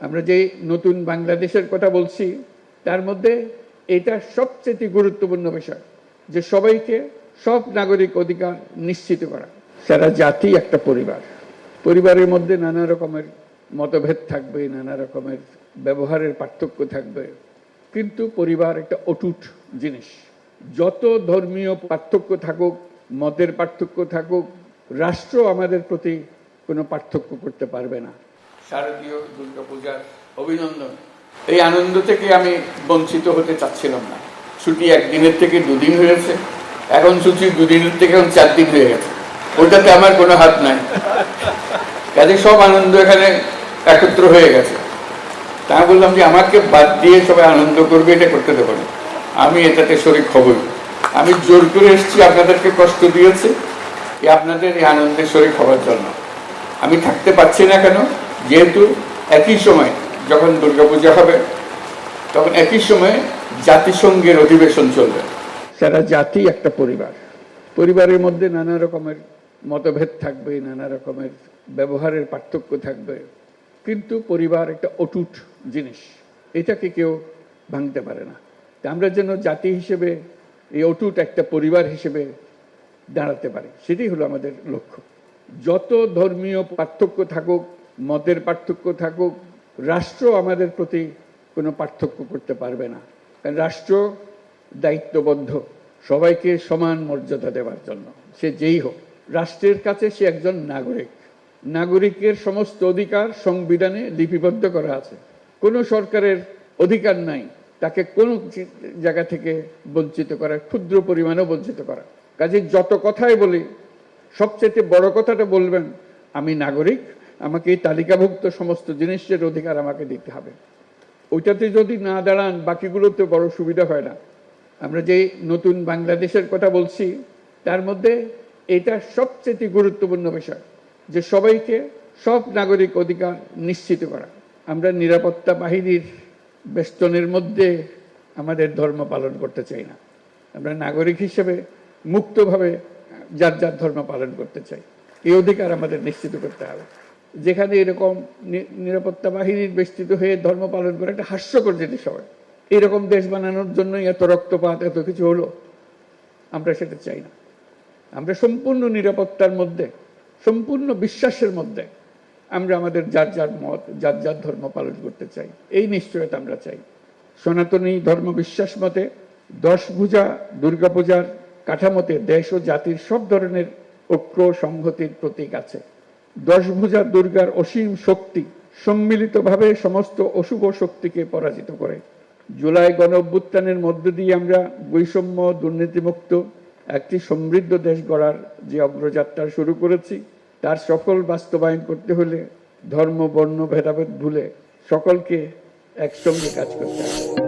আমরা যে নতুন বাংলাদেশের কথা বলছি, তার মধ্যে এটা সবচেয়ে গুরুত্বপূর্ণ বিষয় যে সবাইকে সব নাগরিক অধিকার নিশ্চিত করা। সারা জাতি একটা পরিবার। পরিবারের মধ্যে নানা রকমের মতভেদ থাকবে, নানা রকমের ব্যবহারের পার্থক্য থাকবে। কিন্তু পরিবার একটা অটুট জিনিস। যত ধর্মীয় পার্থক্য থাকুক, মতের পার্থক্য থাকুক, রাষ্ট্র আমাদের প্রতি কোনো পার্থক্য করতে পারবে না। শারদীয় দুর্গাপূজার অভিনন্দন। এই আনন্দ থেকে আমি বঞ্চিত হতে চাচ্ছিলাম না। ছুটি একদিনের থেকে দুদিন হয়েছে। এখন ছুটি দুদিনের থেকে এখন চার দিন হয়ে গেছে। ওটাতে আমার কোনো হাত নাই। কাজে সব আনন্দ এখানে একত্র হয়ে গেছে। তা বললাম যে আমাকে বাদ দিয়ে সবাই আনন্দ করবে, এটা করতে দেবো না। আমি এটাতে শরীর খবর আমি জোর করে এসেছি, আপনাদেরকে কষ্ট দিয়েছি। আপনাদের এই আনন্দের শরীর হওয়ার জন্য। আমি থাকতে পারছি না কেন? যেহেতু একই সময় যখন দুর্গাপূজা হবে, তখন একই সময়ে জাতিসংঘের অধিবেশন চলবে। সারা জাতি একটা পরিবার। পরিবারের মধ্যে নানা রকমের মতভেদ থাকবে, নানা রকমের ব্যবহারের পার্থক্য থাকবে। কিন্তু পরিবার একটা অটুট জিনিস, এটাকে কেউ ভাঙতে পারে না। তা আমরা যেন জাতি হিসেবে, এই অটুট একটা পরিবার হিসেবে দাঁড়াতে পারি, সেটাই হলো আমাদের লক্ষ্য। যত ধর্মীয় পার্থক্য থাকুক মতের পার্থক্য থাকুক, রাষ্ট্র আমাদের প্রতি কোনো পার্থক্য করতে পারবে না। কারণ রাষ্ট্র দায়িত্ববদ্ধ, সবাইকে সমান মর্যাদা দেওয়ার জন্য। সে যেই হোক, রাষ্ট্রের কাছে সে একজন নাগরিক। নাগরিকের সমস্ত অধিকার সংবিধানে লিপিবদ্ধ করা আছে। কোনো সরকারের অধিকার নাই, তাকে কোনো জায়গা থেকে বঞ্চিত করা, ক্ষুদ্র পরিমাণেও বঞ্চিত করা। কাজে যত কথাই বলি সবচেয়ে বড় কথাটা বলবেন, আমি নাগরিক আমাকে এই তালিকাভুক্ত সমস্ত জিনিসের অধিকার আমাকে দিতে হবে। ওইটাতে যদি না দাঁড়ান বাকিগুলোতে বড় সুবিধা হয় না। আমরা যে নতুন বাংলাদেশের কথা বলছি, তার মধ্যে এটা সবচেয়ে গুরুত্বপূর্ণ বিষয় যে সবাইকে সব নাগরিক অধিকার নিশ্চিত করা। আমরা নিরাপত্তা বাহিনীর বেষ্টনের মধ্যে আমাদের ধর্ম পালন করতে চাই না। আমরা নাগরিক হিসেবে মুক্তভাবে যার যার ধর্ম পালন করতে চাই। এই অধিকার আমাদের নিশ্চিত করতে হবে। যেখানে এরকম নিরাপত্তা বাহিনীর বেষ্টিত হয়ে ধর্ম পালন করে একটা হাস্যকর জিনিস হবে। এরকম দেশ বানানোর জন্যই এত রক্তপাত, এত কিছু হলো। আমরা সেটা চাই না। আমরা সম্পূর্ণ নিরাপত্তার মধ্যে, সম্পূর্ণ বিশ্বাসের মধ্যে আমরা আমাদের যার যার মত, যার যার ধর্ম পালন করতে চাই। এই নিশ্চয়তা আমরা চাই। সনাতনী ধর্ম বিশ্বাস মতে দশ পূজা দুর্গাপূজার কাঠামোতে দেশ ও জাতির সব ধরনের ঐক্য, সংহতির প্রতীক আছে। দশ ভুজা দুর্গার অসীম শক্তি সম্মিলিতভাবে সমস্ত অশুভ শক্তিকে পরাজিত করে। জুলাই গণ অভ্যুত্থানের মধ্য দিয়ে আমরা বৈষম্য, দুর্নীতিমুক্ত একটি সমৃদ্ধ দেশ গড়ার যে অগ্রযাত্রা শুরু করেছি, তার সকল বাস্তবায়ন করতে হলে ধর্ম, বর্ণ, ভেদাভেদ ভুলে সকলকে একসঙ্গে কাজ করতে হবে।